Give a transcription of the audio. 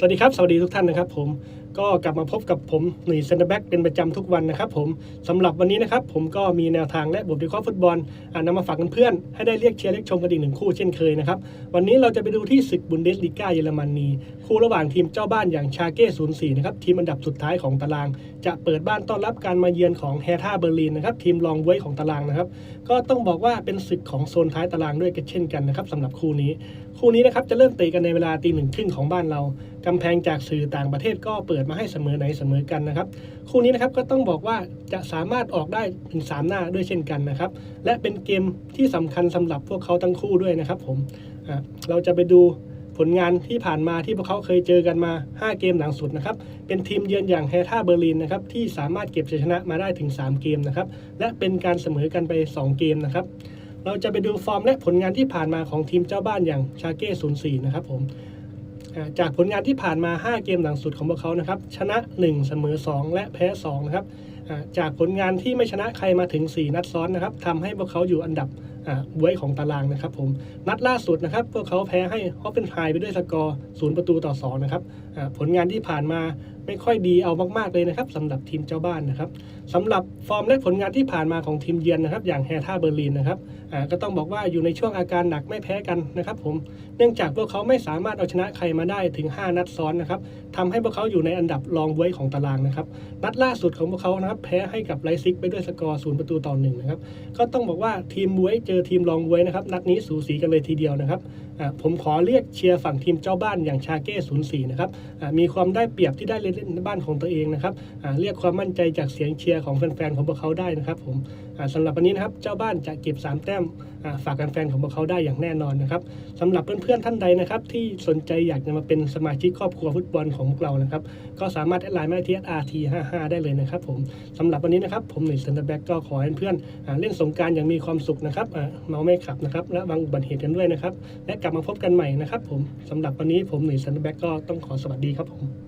สวัสดีครับ สวัสดีทุกท่านนะครับผม ก็กลับมาพบกับผมหนุ่ยเซนเตอร์แบ็กเป็นประจำทุกวันนะครับผมสำหรับวันนี้นะครับผมก็มีแนวทางและบทวิเคราะห์ฟุตบอลอ่านำมาฝากเพื่อนๆให้ได้เรียกเชียร์เรียกชมกันอีกหนึ่งคู่เช่นเคยนะครับวันนี้เราจะไปดูที่ศึกบุนเดสลีกาเยอรมนีคู่ระหว่างทีมเจ้าบ้านอย่างชาเก้04นะครับทีมอันดับสุดท้ายของตาราง จะเปิดบ้านต้อนรับการมาเยือนของแฮท่าเบอร์ลินนะครับทีมรองบวยของตารางนะครับก็ต้องบอกว่าเป็นศึกของโซนท้ายตารางด้วยกันเช่นกันนะครับสำหรับคู่นี้ คู่นี้นะครับจะเริ่มเตะกันในเวลาตีหนึ่งครึ่งของบ้านเรากำแพงจากสื่อต่างประเทศก็เปิดมาให้เสมอไหนเสมอกันนะครับ คู่นี้นะครับก็ต้องบอกว่าจะสามารถออกได้ถึง3หน้าด้วยเช่นกันนะครับ และเป็นเกมที่สำคัญสำหรับพวกเขาทั้งคู่ด้วยนะครับ ผมเราจะไปดูผลงานที่ผ่านมาที่พวกเขาเคยเจอกันมา 5 เกมหลังสุดนะครับ เป็นทีมเยือนอย่างแฮท่าเบอร์ลินนะครับที่สามารถเก็บชัยชนะมาได้ถึง 3 เกมนะครับ และเป็นการเสมอกันไป 2 เกมนะครับ เราจะไปดูฟอร์มและผลงานที่ผ่านมาของทีมเจ้าบ้านอย่างชาเก้04นะครับผม จากผลงานที่ผ่านมา 5 เกมหลังสุดของพวกเขานะครับชนะ 1 เสมอ 2 และแพ้2นะครับ จากผลงานที่ไม่ชนะใครมาถึง 4 นัดซ้อนนะครับทำให้พวกเขาอยู่อันดับอ่าบวยของตารางนะครับผมนัดล่าสุดนะครับ พวกเขาแพ้ให้ฮอปเปนไฮไปด้วยสกอร์0ประตูต่อ2นะครับผลงานที่ผ่านมาไม่ค่อยดีเอามากๆเลยนะครับสำหรับทีมเจ้าบ้านนะครับสำหรับฟอร์มและผลงานที่ผ่านมาของทีมเยือนนะครับ อย่างแฮท่าเบอร์ลินนะครับก็ต้องบอกว่าอยู่ในช่วงอาการหนักไม่แพ้กันนะครับ ผมเนื่องจากพวกเขาไม่สามารถเอาชนะใครมาได้ถึง 5 นัดซ้อนนะครับทำให้พวกเขาอยู่ในอันดับรองบวยของตารางนะครับ นัดล่าสุดของพวกเขานะครับแพ้ให้กับไลซิกไปด้วยสกอร์0ประตูต่อหนึ่งนะครับ ก็ต้องบอกว่าทีมบวยเจอทีมรองบวยนะครับ นัดนี้สูสีกันเลยทีเดียวนะครับ ผมขอเรียกเชียร์ฝั่งทีมเจ้าบ้านอย่างชาเก้04นย์สี่นะครับมีความได้เปรียบที่ได้เล่นในบ้านของตัวเองนะครับเรียกความมั่นใจจากเสียงเชียร์ของแฟนๆของพวกเขาได้นะครับผมอ่าสำหรับวันนี้นะครับเจ้าบ้านจะเก็บ 3 แต้มฝากแฟนๆของพวกเขาได้อย่างแน่นอนนะครับสำหรับเพื่อนๆท่านใดนะครับที่สนใจอยากจะมาเป็นสมาชิกครอบครัวฟุตบอลของพวกเรานะครับก็สามารถแอดไลน์มาที่ RT55 ได้เลยนะครับผมสำหรับวันนี้นะครับ ผมหนุ่ยเซนเตอร์แบ็กก็ขอให้เพื่อนอเล่นสงการอย่างมีความสุขนะครับเมาไม่ขับนะครับและวางอุบัติเหตุกันด้วยนะครับ และกลับมาพบกันใหม่นะครับ ผมสำหรับวันนี้ผมหนุ่ยเซนเตอร์แบ็กก็ต้องขอสวัสดีครับผม